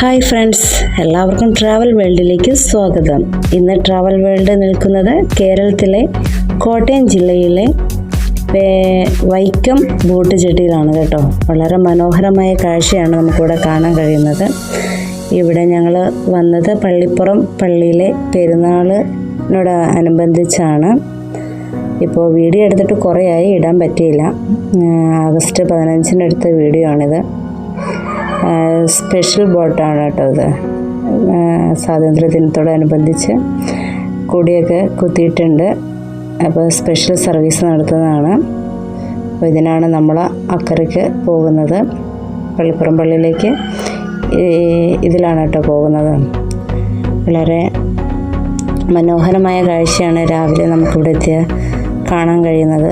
Hi friends എല്ലാവർക്കും travel വേൾഡിലേക്ക് സ്വാഗതം. ഇന്ന് ട്രാവൽ വേൾഡ് നിൽക്കുന്നത് കേരളത്തിലെ കോട്ടയം ജില്ലയിലെ വൈക്കം ബോട്ട് ജെട്ടിയിലാണ് കേട്ടോ. വളരെ മനോഹരമായ കാഴ്ചയാണ് നമുക്കിവിടെ കാണാൻ കഴിയുന്നത്. ഇവിടെ ഞങ്ങൾ വന്നത് പള്ളിപ്പുറം പള്ളിയിലെ പെരുന്നാളിനോട് അനുബന്ധിച്ചാണ്. ഇപ്പോൾ വീഡിയോ എടുത്തിട്ട് കുറേയായി ഇടാൻ പറ്റിയില്ല. ആഗസ്റ്റ് പതിനഞ്ചിനെടുത്ത വീഡിയോ ആണിത്. സ്പെഷ്യൽ ബോട്ടാണ് കേട്ടോ ഇത്. സ്വാതന്ത്ര്യ സ്വാതന്ത്ര്യദിനത്തോടനുബന്ധിച്ച് കൊടിയൊക്കെ കുത്തിയിട്ടുണ്ട്. അപ്പോൾ സ്പെഷ്യൽ സർവീസ് നടത്തുന്നതാണ്. അപ്പോൾ ഇതിനാണ് നമ്മൾ അക്കരയ്ക്ക് പോകുന്നത്. പള്ളിപ്പുറം പള്ളിയിലേക്ക് ഇതിലാണ് കേട്ടോ പോകുന്നത്. വളരെ മനോഹരമായ കാഴ്ചയാണ് രാവിലെ നമുക്കിവിടെ എത്തിയ കാണാൻ കഴിയുന്നത്.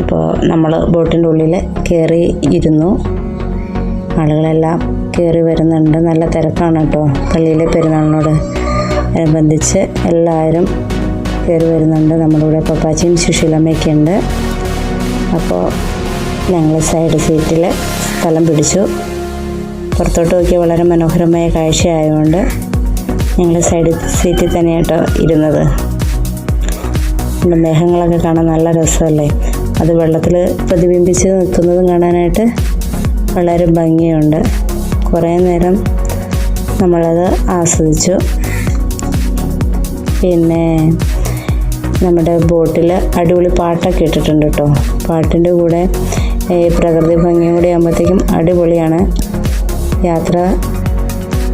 അപ്പോൾ നമ്മൾ ബോട്ടിന്റെ ഉള്ളിൽ കയറി ഇരുന്നു. ആളുകളെല്ലാം കയറി വരുന്നുണ്ട്. നല്ല തിരക്കാണ് കേട്ടോ പള്ളിയിലെ പെരുന്നാളിനോട് അനുബന്ധിച്ച് എല്ലാവരും കയറി വരുന്നുണ്ട്. നമ്മുടെ കൂടെ പപ്പാച്ചിയും സുശീലമ്മയൊക്കെ ഉണ്ട്. അപ്പോൾ ഞങ്ങൾ സൈഡ് സീറ്റിൽ സ്ഥലം പിടിച്ചു. പുറത്തോട്ട് നോക്കിയ വളരെ മനോഹരമായ കാഴ്ചയായതുകൊണ്ട് ഞങ്ങൾ സൈഡ് സീറ്റിൽ തന്നെ കേട്ടോ ഇരുന്നത് മേഘങ്ങളൊക്കെ കാണാൻ നല്ല രസമല്ലേ? അത് വെള്ളത്തിൽ പ്രതിബിംബിച്ച് നിൽക്കുന്നതും കാണാനായിട്ട് വളരെ ഭംഗിയുണ്ട്. കുറേ നേരം നമ്മളത് ആസ്വദിച്ചു. പിന്നെ നമ്മുടെ ബോട്ടിൽ അടിപൊളി പാട്ടൊക്കെ ഇട്ടിട്ടുണ്ട് കേട്ടോ. പാട്ടിന്റെ കൂടെ ഈ പ്രകൃതി ഭംഗിയും കൂടി ആകുമ്പോഴത്തേക്കും അടിപൊളിയാണ്. യാത്ര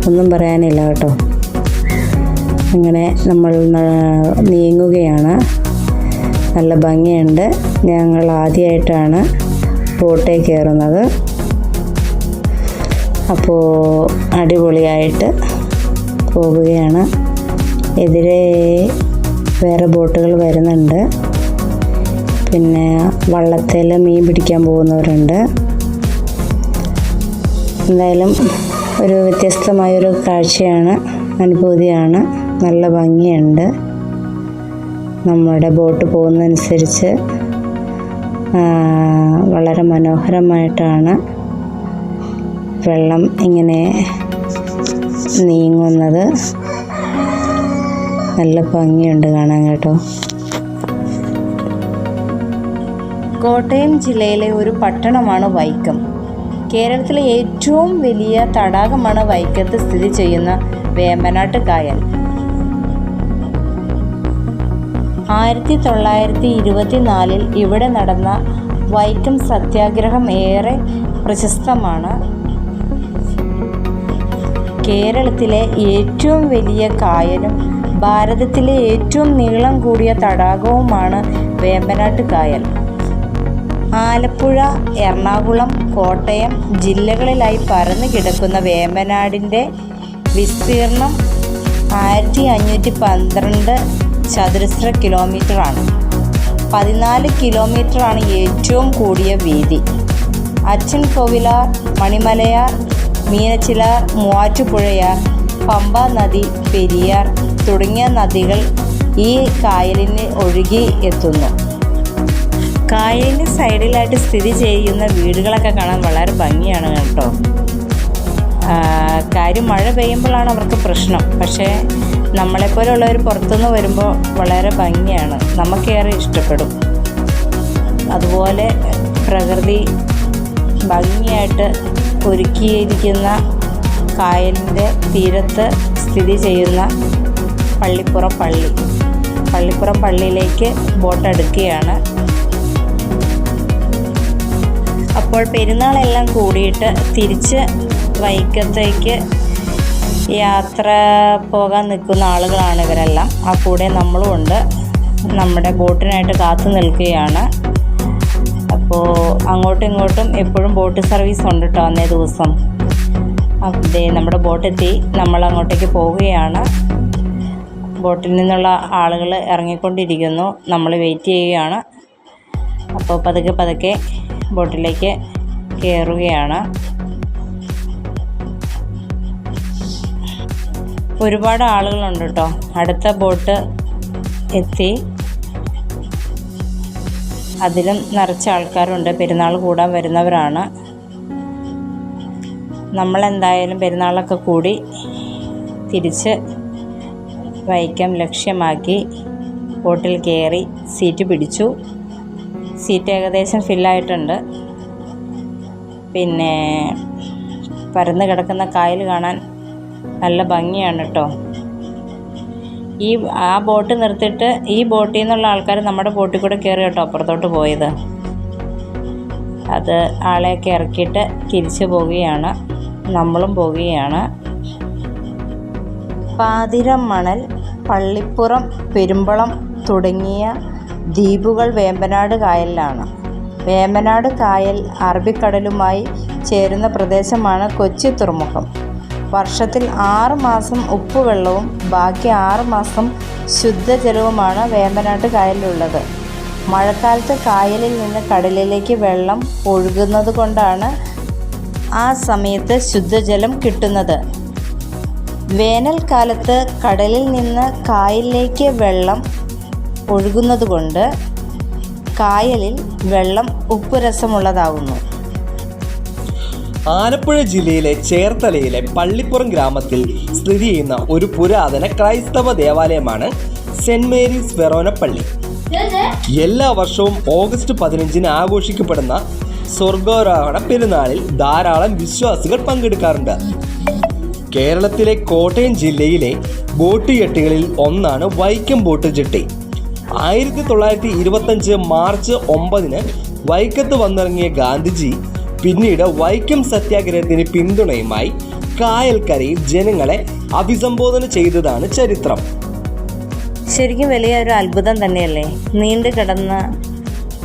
ഒന്നും പറയാനില്ല കേട്ടോ. അങ്ങനെ നമ്മൾ നീങ്ങുകയാണ്. നല്ല ഭംഗിയുണ്ട്. ഞങ്ങൾ ആദ്യമായിട്ടാണ് ബോട്ടേ കയറുന്നത്. അപ്പോൾ അടിപൊളിയായിട്ട് പോവുകയാണ്. എതിരെ വേറെ ബോട്ടുകൾ വരുന്നുണ്ട്. പിന്നെ വള്ളത്തിൽ മീൻ പിടിക്കാൻ പോകുന്നവരുണ്ട്. എന്തായാലും ഒരു വ്യത്യസ്തമായൊരു കാഴ്ചയാണ് അനുഭൂതിയാണ്. നല്ല ഭംഗിയുണ്ട്. നമ്മുടെ ബോട്ട് പോകുന്നതനുസരിച്ച് വളരെ മനോഹരമായിട്ടാണ് വെള്ളം ഇങ്ങനെ നീങ്ങുന്നത്. നല്ല ഭംഗിയുണ്ട് കാണാൻ കേട്ടോ. കോട്ടയം ജില്ലയിലെ ഒരു പട്ടണമാണ് വൈക്കം. കേരളത്തിലെ ഏറ്റവും വലിയ തടാകമാണ് വൈക്കത്ത് സ്ഥിതി ചെയ്യുന്ന വേമ്പനാട്ട് കായൽ. ആയിരത്തി തൊള്ളായിരത്തി ഇരുപത്തിനാലിൽ ഇവിടെ നടന്ന വൈക്കം സത്യാഗ്രഹം ഏറെ പ്രശസ്തമാണ്. കേരളത്തിലെ ഏറ്റവും വലിയ കായലും ഭാരതത്തിലെ ഏറ്റവും നീളം കൂടിയ തടാകവുമാണ് വേമ്പനാട്ട് കായൽ. ആലപ്പുഴ എറണാകുളം കോട്ടയം ജില്ലകളിലായി പരന്നു കിടക്കുന്ന വേമ്പനാടിന്റെ വിസ്തീർണം ആയിരത്തി അഞ്ഞൂറ്റി പന്ത്രണ്ട് ചതുരശ്ര കിലോമീറ്ററാണ്. പതിനാല് കിലോമീറ്ററാണ് ഏറ്റവും കൂടിയ വീതി. അച്ഛൻ കോവിലാർ മണിമലയാർ മീനച്ചിലാർ മൂവാറ്റുപുഴയാർ പമ്പ നദി പെരിയാർ തുടങ്ങിയ നദികൾ ഈ കായലിന് ഒഴുകി എത്തുന്നു. കായലിന്റെ സൈഡിലായിട്ട് സ്ഥിതി ചെയ്യുന്ന വീടുകളൊക്കെ കാണാൻ വളരെ ഭംഗിയാണ് കേട്ടോ. കാര്യം മഴ പെയ്യുമ്പോഴാണ് അവർക്ക് പ്രശ്നം. പക്ഷേ നമ്മളെപ്പോലുള്ളവർ പുറത്തുനിന്ന് വരുമ്പോൾ വളരെ ഭംഗിയാണ്. നമുക്കേറെ ഇഷ്ടപ്പെടും. അതുപോലെ പ്രകൃതി ഭംഗിയായിട്ട് ഒരുക്കിയിരിക്കുന്ന കായലിന്റെ തീരത്ത് സ്ഥിതി ചെയ്യുന്ന പള്ളിപ്പുറം പള്ളി. പള്ളിപ്പുറം പള്ളിയിലേക്ക് ബോട്ട് അടുക്കുകയാണ്. അപ്പോൾ പെരുന്നാളെല്ലാം കൂടിയിട്ട് തിരിച്ച് വൈക്കത്തേക്ക് യാത്ര പോകാൻ നിൽക്കുന്ന ആളുകളാണ് ഇവരെല്ലാം. ആ കൂടെ നമ്മളും ഉണ്ട്. നമ്മുടെ ബോട്ടിനായിട്ട് കാത്തു നിൽക്കുകയാണ്. അപ്പോൾ അങ്ങോട്ടും ഇങ്ങോട്ടും എപ്പോഴും ബോട്ട് സർവീസ് ഉണ്ട് കേട്ടോ അന്നേ ദിവസം. അതെ നമ്മുടെ ബോട്ട് എത്തി നമ്മൾ അങ്ങോട്ടേക്ക് പോവുകയാണ്. ബോട്ടിൽ നിന്നുള്ള ആളുകൾ ഇറങ്ങിക്കൊണ്ടിരിക്കുന്നു. നമ്മൾ വെയിറ്റ് ചെയ്യുകയാണ്. അപ്പോൾ പതുക്കെ പതുക്കെ ബോട്ടിലേക്ക് കയറുകയാണ്. ഒരുപാട് ആളുകളുണ്ട് കേട്ടോ. അടുത്ത ബോട്ട് എത്തി. അതിലും നിറച്ച ആൾക്കാരുണ്ട്. പെരുന്നാൾ കൂടാൻ വരുന്നവരാണ്. നമ്മളെന്തായാലും പെരുന്നാളൊക്കെ കൂടി തിരിച്ച് വൈക്കം ലക്ഷ്യമാക്കി ബോട്ടിൽ കയറി സീറ്റ് പിടിച്ചു. സീറ്റ് ഏകദേശം ഫില്ലായിട്ടുണ്ട്. പിന്നെ പരന്ന് കിടക്കുന്ന കായൽ കാണാൻ നല്ല ഭംഗിയാണ് കേട്ടോ ഈ ആ ബോട്ട് നിർത്തിയിട്ട് ഈ ബോട്ടിൽ നിന്നുള്ള ആൾക്കാർ നമ്മുടെ ബോട്ടിൽ കൂടെ കയറി കേട്ടോ അപ്പുറത്തോട്ട് പോയത്. അത് ആളെയൊക്കെ ഇറക്കിയിട്ട് തിരിച്ചു പോവുകയാണ്. നമ്മളും പോവുകയാണ്. പാതിരം മണൽ പള്ളിപ്പുറം പെരുമ്പളം തുടങ്ങിയ ദ്വീപുകൾ വേമ്പനാട് കായലിലാണ്. വേമ്പനാട് കായൽ അറബിക്കടലുമായി ചേരുന്ന പ്രദേശമാണ് കൊച്ചി തുറമുഖം. വർഷത്തിൽ ആറ് മാസം ഉപ്പുവെള്ളവും ബാക്കി ആറ് മാസം ശുദ്ധജലവുമാണ് വേമ്പനാട്ട് കായലിലുള്ളത് മഴക്കാലത്ത് കായലിൽ നിന്ന് കടലിലേക്ക് വെള്ളം ഒഴുകുന്നത് കൊണ്ടാണ് ആ സമയത്ത് ശുദ്ധജലം കിട്ടുന്നത്. വേനൽക്കാലത്ത് കടലിൽ നിന്ന് കായലിലേക്ക് വെള്ളം ഒഴുകുന്നത് കൊണ്ട് കായലിൽ വെള്ളം ഉപ്പുരസമുള്ളതാകുന്നു ആലപ്പുഴ ജില്ലയിലെ ചേർത്തലയിലെ പള്ളിപ്പുറം ഗ്രാമത്തിൽ സ്ഥിതി ചെയ്യുന്ന ഒരു പുരാതന ക്രൈസ്തവ ദേവാലയമാണ് സെന്റ് മേരീസ് വെറോന പള്ളി. എല്ലാ വർഷവും ഓഗസ്റ്റ് പതിനഞ്ചിന് ആഘോഷിക്കപ്പെടുന്ന സ്വർഗാരോഹണ പെരുന്നാളിൽ ധാരാളം വിശ്വാസികൾ പങ്കെടുക്കാറുണ്ട്. കേരളത്തിലെ കോട്ടയം ജില്ലയിലെ ബോട്ട് ജെട്ടികളിൽ ഒന്നാണ് വൈക്കം ബോട്ട് ജെട്ടി ആയിരത്തി തൊള്ളായിരത്തി ഇരുപത്തഞ്ച് മാർച്ച് ഒമ്പതിന് വൈക്കത്ത് വന്നിറങ്ങിയ ഗാന്ധിജി പിന്നീട് വൈക്കം സത്യാഗ്രഹത്തിന് പിന്തുണയുമായി കായൽക്കരയിൽ ജനങ്ങളെ അഭിസംബോധന ചെയ്തതാണ് ചരിത്രം. ശരിക്കും വലിയൊരു അത്ഭുതം തന്നെയല്ലേ? നീണ്ടു കിടന്ന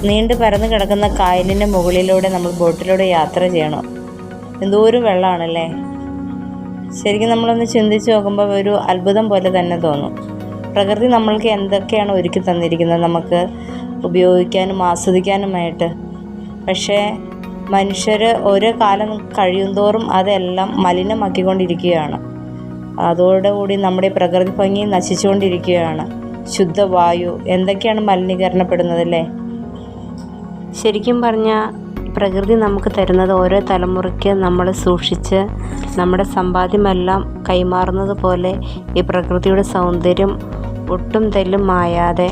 നീണ്ടു പരന്നു കിടക്കുന്ന കായലിന്റെ മുകളിലൂടെ നമ്മൾ ബോട്ടിലൂടെ യാത്ര ചെയ്യണം. എന്തോരം വെള്ളമാണല്ലേ ശരിക്കും നമ്മളൊന്ന് ചിന്തിച്ച് നോക്കുമ്പോൾ ഒരു അത്ഭുതം പോലെ തന്നെ തോന്നും. പ്രകൃതി നമ്മൾക്ക് എന്തൊക്കെയാണ് ഒരുക്കി തന്നിരിക്കുന്നത് നമുക്ക് ഉപയോഗിക്കാനും ആസ്വദിക്കാനുമായിട്ട്. പക്ഷേ മനുഷ്യർ ഓരോ കാലം കഴിയുന്തോറും അതെല്ലാം മലിനമാക്കിക്കൊണ്ടിരിക്കുകയാണ്. അതോടുകൂടി നമ്മുടെ പ്രകൃതി ഭംഗി നശിച്ചുകൊണ്ടിരിക്കുകയാണ്. ശുദ്ധവായു എന്തൊക്കെയാണ് മലിനീകരണപ്പെടുന്നതല്ലേ? ശരിക്കും പറഞ്ഞാൽ പ്രകൃതി നമുക്ക് തരുന്നത് ഓരോ തലമുറയ്ക്ക് നമ്മൾ സൂക്ഷിച്ച് നമ്മുടെ സമ്പാദ്യമെല്ലാം കൈമാറുന്നത് പോലെ ഈ പ്രകൃതിയുടെ സൗന്ദര്യം ഒട്ടും തെല്ലും മായാതെ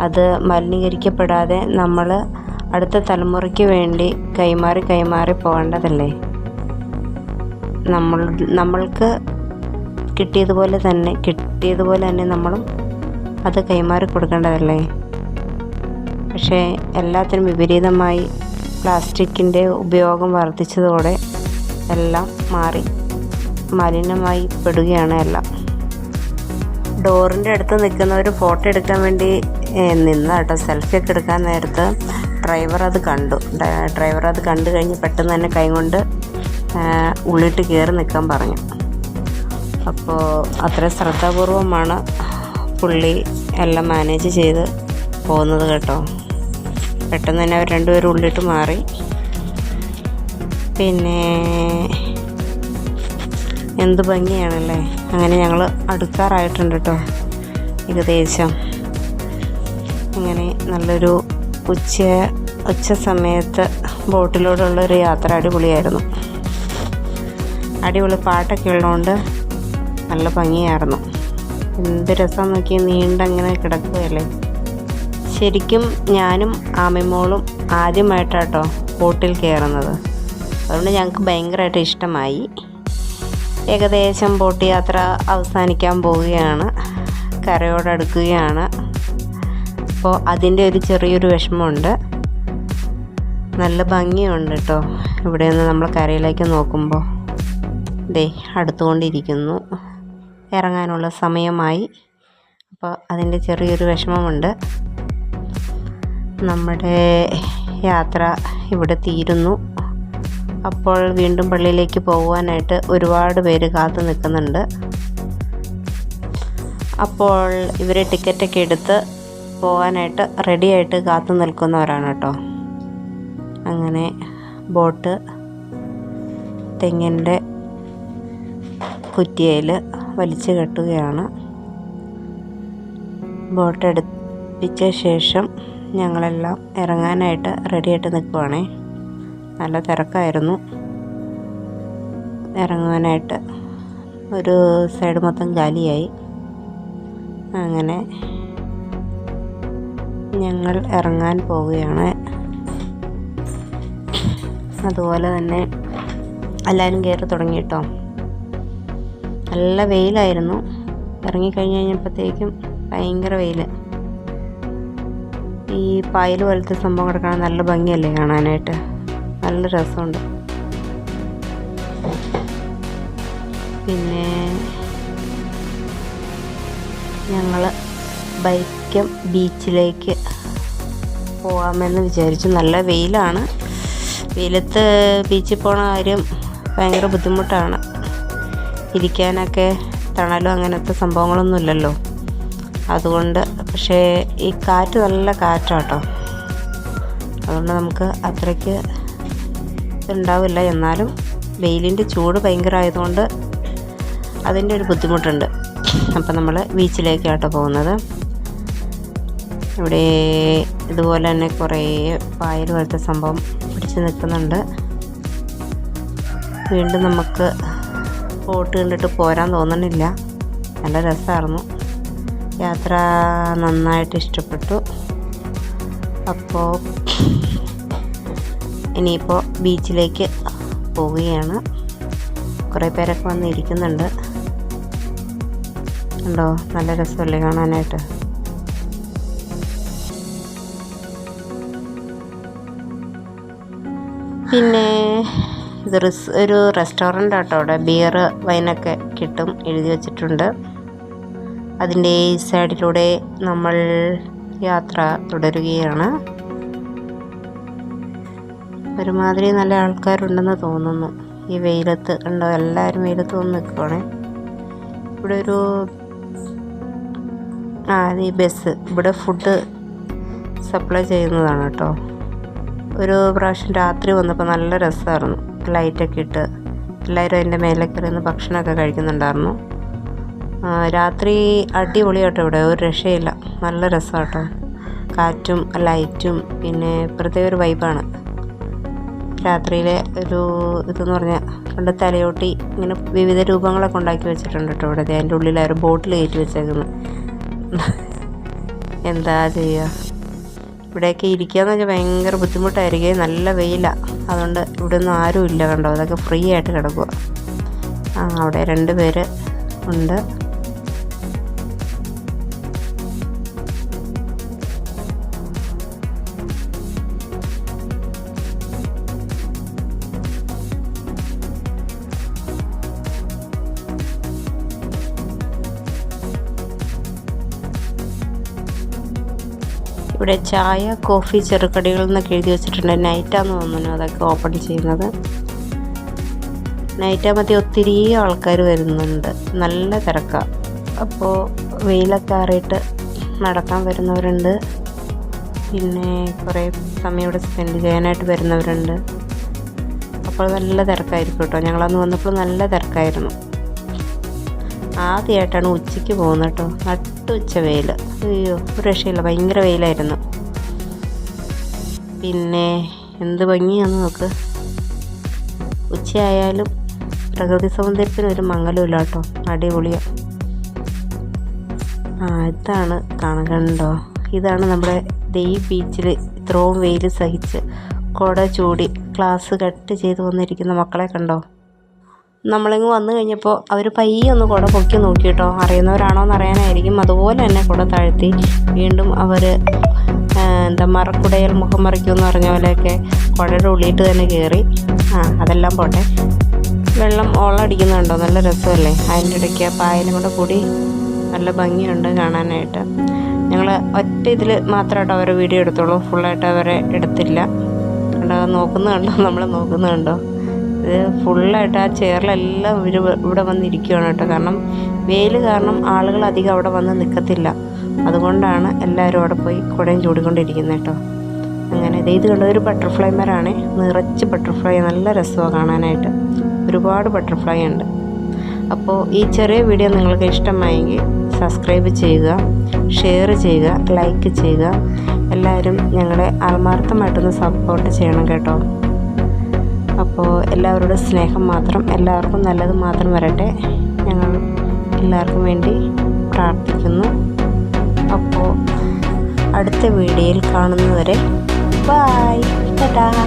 അത് മലിനീകരിക്കപ്പെടാതെ നമ്മൾ അടുത്ത തലമുറയ്ക്ക് വേണ്ടി കൈമാറി കൈമാറി പോകേണ്ടതല്ലേ? നമ്മൾ നമ്മൾക്ക് കിട്ടിയതുപോലെ തന്നെ കിട്ടിയതുപോലെ തന്നെ നമ്മളും അത് കൈമാറി കൊടുക്കേണ്ടതല്ലേ? പക്ഷേ എല്ലാത്തിനും വിപരീതമായി പ്ലാസ്റ്റിക്കിന്റെ ഉപയോഗം വർദ്ധിച്ചതോടെ എല്ലാം മാറി മലിനമായി പെടുകയാണ് എല്ലാം. ഡോറിന്റെ അടുത്ത് നിൽക്കുന്ന ഒരു ഫോട്ടോ എടുക്കാൻ വേണ്ടി നിന്നാട്ടോ സെൽഫി ഒക്കെ എടുക്കാൻ നേരത്ത് ഡ്രൈവർ അത് കണ്ടു. ഡ്രൈവർ അത് കണ്ടു കഴിഞ്ഞ് പെട്ടെന്ന് തന്നെ കൈകൊണ്ട് ഉള്ളിട്ട് കയറി നിൽക്കാൻ പറഞ്ഞു. അപ്പോൾ അത്ര ശ്രദ്ധാപൂർവമാണ് പുള്ളി എല്ലാം മാനേജ് ചെയ്ത് പോകുന്നത് കേട്ടോ. പെട്ടെന്ന് തന്നെ അവർ രണ്ടുപേരും ഉള്ളിട്ട് മാറി. പിന്നെ എന്ത് ഭംഗിയാണല്ലേ? അങ്ങനെ ഞങ്ങൾ അടുക്കാറായിട്ടുണ്ട് കേട്ടോ ഏകദേശം. അങ്ങനെ നല്ലൊരു ഉച്ച ഉച്ച സമയത്ത് ബോട്ടിലൂടെയുള്ളൊരു യാത്ര അടിപൊളിയായിരുന്നു. അടിപൊളി പാട്ടൊക്കെ ഉള്ളതുകൊണ്ട് നല്ല ഭംഗിയായിരുന്നു. എന്ത് രസം നോക്കി നീണ്ടങ്ങനെ കിടക്കുകയല്ലേ? ശരിക്കും ഞാനും ആമിമോളും ആദ്യമായിട്ടാട്ടോ ബോട്ടിൽ കയറുന്നത്. അതുകൊണ്ട് ഞങ്ങൾക്ക് ഭയങ്കരമായിട്ട് ഇഷ്ടമായി. ഏകദേശം ബോട്ട് യാത്ര അവസാനിക്കാൻ പോവുകയാണ്. കരയോടടുക്കുകയാണ് അപ്പോൾ അതിന്റെ ഒരു ചെറിയൊരു വിഷമമുണ്ട്. നല്ല ഭംഗിയുണ്ട് കേട്ടോ ഇവിടെ നിന്ന് നമ്മൾ കരയിലേക്ക് നോക്കുമ്പോൾ ദേ അടുത്തുകൊണ്ടിരിക്കുന്നു. ഇറങ്ങാനുള്ള സമയമായി. അപ്പോൾ അതിന്റെ ചെറിയൊരു വിഷമമുണ്ട്. നമ്മുടെ യാത്ര ഇവിടെ തീരുന്നു. അപ്പോൾ വീണ്ടും പള്ളിയിലേക്ക് പോകുവാനായിട്ട് ഒരുപാട് പേര് കാത്തു നിൽക്കുന്നുണ്ട്. അപ്പോൾ ഇവർ ടിക്കറ്റൊക്കെ എടുത്ത് പോകാനായിട്ട് റെഡിയായിട്ട് കാത്തു നിൽക്കുന്നവരാണ് കേട്ടോ അങ്ങനെ ബോട്ട് തെങ്ങിന്റെ കുറ്റിയയിൽ വലിച്ചു കെട്ടുകയാണ്. ബോട്ട് എടുപ്പിച്ച ശേഷം ഞങ്ങളെല്ലാം ഇറങ്ങാനായിട്ട് റെഡിയായിട്ട് നിൽക്കുവാണേ. നല്ല തിരക്കായിരുന്നു. ഇറങ്ങുവാനായിട്ട് ഒരു സൈഡ് മൊത്തം കാലിയായി. അങ്ങനെ ഞങ്ങൾ ഇറങ്ങാൻ പോവുകയാണ്. അതുപോലെ തന്നെ എല്ലാവരും കയറി തുടങ്ങി കേട്ടോ നല്ല വെയിലായിരുന്നു. ഇറങ്ങിക്കഴിഞ്ഞ് കഴിഞ്ഞപ്പോഴത്തേക്കും ഭയങ്കര വെയിൽ ഈ പായൽ പോലത്തെ സംഭവം കിടക്കണം നല്ല ഭംഗിയല്ലേ കാണാനായിട്ട്? നല്ല രസമുണ്ട്. പിന്നെ ഞങ്ങൾ ബൈക്കം ബീച്ചിലേക്ക് പോകാമെന്ന് വിചാരിച്ചു. നല്ല വെയിലാണ്. വെയിലത്ത് ബീച്ചിൽ പോണ കാര്യം ഭയങ്കര ബുദ്ധിമുട്ടാണ്. ഇരിക്കാനൊക്കെ തണലും അങ്ങനത്തെ സംഭവങ്ങളൊന്നും ഇല്ലല്ലോ. അതുകൊണ്ട് പക്ഷേ ഈ കാറ്റ് നല്ല കാറ്റാട്ടോ. അതുകൊണ്ട് നമുക്ക് അത്രയ്ക്ക് ഇതുണ്ടാവില്ല. എന്നാലും വെയിലിന്റെ ചൂട് ഭയങ്കര ആയതുകൊണ്ട് അതിന്റെ ഒരു ബുദ്ധിമുട്ടുണ്ട്. അപ്പം നമ്മൾ ബീച്ചിലേക്കാട്ടോ പോകുന്നത്. ഇവിടെ ഇതുപോലെ തന്നെ കുറേ പായൽ പോലത്തെ സംഭവം പിടിച്ച് നിൽക്കുന്നുണ്ട്. വീണ്ടും നമുക്ക് ബോട്ട് കണ്ടിട്ട് പോരാൻ തോന്നണില്ല നല്ല രസമായിരുന്നു. യാത്ര നന്നായിട്ട് ഇഷ്ടപ്പെട്ടു. അപ്പോൾ ഇനിയിപ്പോൾ ബീച്ചിലേക്ക് പോവുകയാണ്. കുറേ പേരൊക്കെ വന്ന് ഇരിക്കുന്നുണ്ട്. ഉണ്ടോ നല്ല രസമല്ലേ കാണാനായിട്ട്? പിന്നെ ഇത് റിസ് ഒരു റെസ്റ്റോറന്റ് ആട്ടോ അവിടെ. ബിയർ വൈനൊക്കെ കിട്ടും എഴുതി വച്ചിട്ടുണ്ട്. അതിന്റെ ഈ സൈഡിലൂടെ നമ്മൾ യാത്ര തുടരുകയാണ്. ഒരുമാതിരി നല്ല ആൾക്കാരുണ്ടെന്ന് തോന്നുന്നു. ഈ വെയിലത്ത് ഉണ്ടോ എല്ലാവരും വെയിലത്ത് വന്ന് നിൽക്കുവാണേ. ഇവിടെ ഒരു ആ ഈ ബസ് ഇവിടെ ഫുഡ് സപ്ലൈ ചെയ്യുന്നതാണ് കേട്ടോ. ഒരു പ്രാവശ്യം രാത്രി വന്നപ്പോൾ നല്ല രസമായിരുന്നു ലൈറ്റൊക്കെ ഇട്ട് എല്ലാവരും അതിന്റെ മേലെ ഇരുന്ന് ഭക്ഷണമൊക്കെ കഴിക്കുന്നുണ്ടായിരുന്നു. രാത്രി അടിപൊളിയാട്ടോ ഇവിടെ. ഒരു രക്ഷയില്ല. നല്ല രസമാട്ടോ കാറ്റും ലൈറ്റും പിന്നെ പ്രത്യേക ഒരു വൈബാണ്. രാത്രിയിലെ ഒരു ഇതെന്ന് പറഞ്ഞാൽ പണ്ട് തലയോട്ടി ഇങ്ങനെ വിവിധ രൂപങ്ങളൊക്കെ ഉണ്ടാക്കി വെച്ചിട്ടുണ്ട് കേട്ടോ ഇവിടെ. അതിന്റെ ഉള്ളിൽ ബോട്ടിൽ കയറ്റി വെച്ചേക്കുന്നത് എന്താ ചെയ്യുക ഇവിടെയൊക്കെ ഇരിക്കുകയെന്ന് വെച്ചാൽ ഭയങ്കര ബുദ്ധിമുട്ടായിരിക്കും. നല്ല വെയിലാണ് അതുകൊണ്ട് ഇവിടെ ഒന്നും ആരും ഇല്ല കണ്ടോ? അതൊക്കെ ഫ്രീ ആയിട്ട് കിടക്കുക ആ അവിടെ രണ്ട് പേര് ഉണ്ട്. ഇവിടെ ചായ കോഫി ചെറുകടികൾ എന്നൊക്കെ എഴുതി വെച്ചിട്ടുണ്ട്. നൈറ്റാന്ന് തോന്നുന്നു അതൊക്കെ ഓപ്പൺ ചെയ്യുന്നത്. നൈറ്റാകുമ്പോഴത്തേ ഒത്തിരി ആൾക്കാർ വരുന്നുണ്ട്. നല്ല തിരക്കാണ് അപ്പോൾ വെയിലൊക്കെ ആറിയിട്ട് നടക്കാൻ വരുന്നവരുണ്ട്. പിന്നെ കുറേ സമയം ഇവിടെ സ്പെൻഡ് ചെയ്യാനായിട്ട് വരുന്നവരുണ്ട്. അപ്പോൾ നല്ല തിരക്കായിരിക്കും കേട്ടോ. ഞങ്ങളന്ന് വന്നപ്പോൾ നല്ല തിരക്കായിരുന്നു. ആദ്യമായിട്ടാണ് ഉച്ചയ്ക്ക് പോകുന്നത് കേട്ടോ. നട്ടുച്ച വെയിൽ അയ്യോ ഒരു രക്ഷയില്ല. ഭയങ്കര വെയിലായിരുന്നു. പിന്നെ എന്ത് ഭംഗിയാന്ന് നോക്ക്. ഉച്ചയായാലും പ്രകൃതി സൗന്ദര്യത്തിന് ഒരു മംഗലമില്ല കേട്ടോ. അടിപൊളിയാണ് ആ ഇതാണ് കാണാൻ കണ്ടോ? ഇതാണ് നമ്മുടെ ഈ ബീച്ചിൽ ഇത്രയും വെയിൽ സഹിച്ച്. കുട ചൂടി ക്ലാസ് കട്ട് ചെയ്ത് വന്നിരിക്കുന്ന മക്കളെ കണ്ടോ? നമ്മളിങ്ങ് വന്നു കഴിഞ്ഞപ്പോൾ അവർ പയ്യെ ഒന്ന് കുട പൊക്കി നോക്കി കേട്ടോ അറിയുന്നവരാണോ എന്ന് അറിയാനായിരിക്കും അതുപോലെ തന്നെ കുട താഴ്ത്തി വീണ്ടും അവർ എന്താ മറക്കുടയൽ മുഖം മറിക്കും എന്ന് പറഞ്ഞ പോലെയൊക്കെ കുടയുടെ ഉള്ളിയിട്ട് തന്നെ കയറി ആ അതെല്ലാം പോട്ടെ. വെള്ളം ഓളടിക്കുന്നുണ്ടോ നല്ല രസമല്ലേ? അതിന്റെ ഇടയ്ക്ക് പായലും കൂടെ കൂടി നല്ല ഭംഗിയുണ്ട് കാണാനായിട്ട്. ഞങ്ങൾ ഒറ്റ ഇതിൽ മാത്രമായിട്ട് അവരെ വീഡിയോ എടുത്തോളൂ ഫുള്ളായിട്ട് അവരെ എടുത്തില്ല. കണ്ടോ? നോക്കുന്ന കണ്ടോ? നമ്മൾ നോക്കുന്ന കണ്ടോ? ഇത് ഫുള്ളായിട്ട് ആ ചെയറിലെല്ലാം ഇവർ ഇവിടെ വന്നിരിക്കുകയാണ് കേട്ടോ. കാരണം വെയിൽ കാരണം ആളുകൾ അധികം അവിടെ വന്ന് നിൽക്കത്തില്ല അതുകൊണ്ടാണ് എല്ലാവരും അവിടെ പോയി കുടയും ചൂടിക്കൊണ്ടിരിക്കുന്നത് കേട്ടോ. അങ്ങനെ ഇത് കണ്ട ഒരു ബട്ടർഫ്ലൈ മരാണ്. നിറച്ച് ബട്ടർഫ്ലൈ നല്ല രസമാണ് കാണാനായിട്ട്. ഒരുപാട് ബട്ടർഫ്ലൈ ഉണ്ട്. അപ്പോൾ ഈ ചെറിയ വീഡിയോ നിങ്ങൾക്ക് ഇഷ്ടമായെങ്കിൽ സബ്സ്ക്രൈബ് ചെയ്യുക ഷെയർ ചെയ്യുക ലൈക്ക് ചെയ്യുക. എല്ലാവരും ഞങ്ങളെ ആത്മാർത്ഥമായിട്ടൊന്ന് സപ്പോർട്ട് ചെയ്യണം കേട്ടോ. അപ്പോൾ എല്ലാവരുടെ സ്നേഹം മാത്രം എല്ലാവർക്കും നല്ലത് മാത്രം വരട്ടെ. ഞങ്ങൾ എല്ലാവർക്കും വേണ്ടി പ്രാർത്ഥിക്കുന്നു. അപ്പോൾ അടുത്ത വീഡിയോയിൽ കാണുന്നവരെ ബായ് ടാറ്റാ.